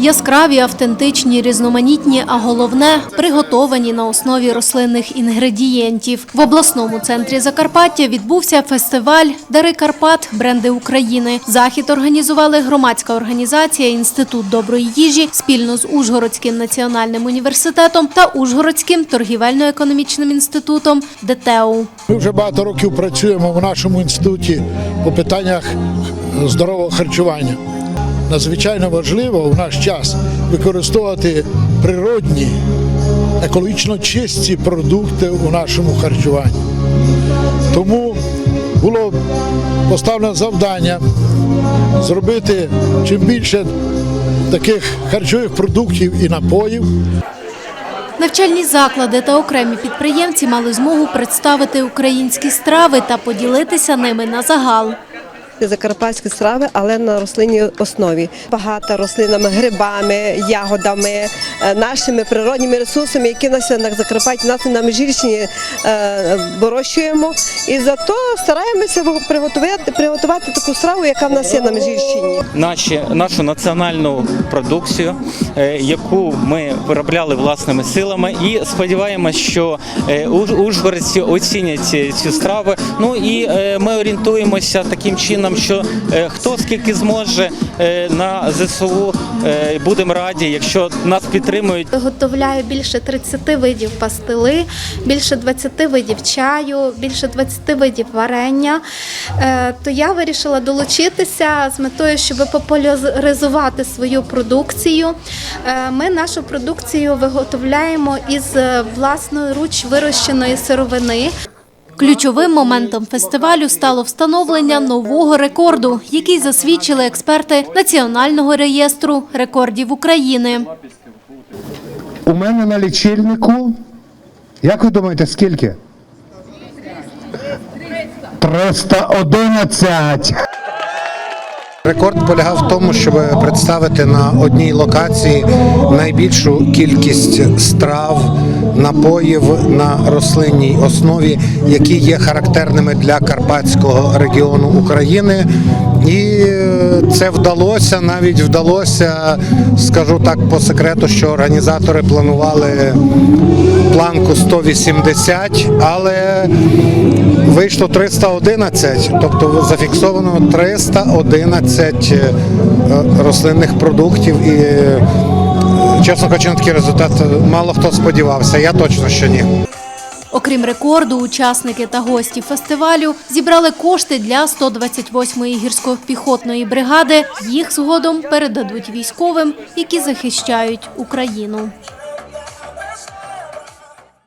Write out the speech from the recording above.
Яскраві, автентичні, різноманітні, а головне приготовані на основі рослинних інгредієнтів. В обласному центрі Закарпаття відбувся фестиваль Дари Карпат бренди України. Захід організували громадська організація Інститут доброї їжі спільно з Ужгородським національним університетом та Ужгородським торгівельно-економічним інститутом ДТЕУ. Ми вже багато років працюємо в нашому інституті по питаннях здорового харчування. Надзвичайно важливо в наш час використовувати природні, екологічно чисті продукти у нашому харчуванні. Тому було поставлено завдання зробити чим більше таких харчових продуктів і напоїв, Навчальні заклади та окремі підприємці мали змогу представити українські страви та поділитися ними на загал. Закарпатські страви, але на рослинній основі. Багато рослинами, грибами, ягодами, е, нашими природніми ресурсами, які нас на Закарпатті, нас на Межгірщині е, вирощуємо. І зато стараємося приготувати, приготувати таку страву, яка в нас є на Межгірщині. наші, нашу національну продукцію, е, яку ми виробляли власними силами, і сподіваємось, що ужгородці оцінять ці- цю страву. Ну і ми орієнтуємося таким чином, що е, хто скільки зможе е, на ЗСУ, е, будемо раді, якщо нас підтримують. Виготовляю більше 30 видів пастили, більше 20 видів чаю, більше 20 видів варення. То я вирішила долучитися з метою, щоб популяризувати свою продукцію. Ми нашу продукцію виготовляємо із власноруч вирощеної сировини. Ключовим моментом фестивалю стало встановлення нового рекорду, який засвідчили експерти Національного реєстру рекордів України. У мене на лічильнику. Як ви думаєте, скільки? 311. Рекорд полягав в тому, щоб представити на одній локації найбільшу кількість страв, напоїв на рослинній основі, які є характерними для карпатського регіону України. І е, це вдалося, навіть вдалося, скажу так по секрету, що організатори планували планку 180, але вийшло 311, тобто зафіксовано 311 е, рослинних продуктів і, чесно кажучи, на такий результат мало хто сподівався. Я точно що ні. Окрім рекорду, учасники та гості фестивалю зібрали кошти для 128-ї гірсько-піхотної бригади. Їх згодом передадуть військовим, які захищають Україну.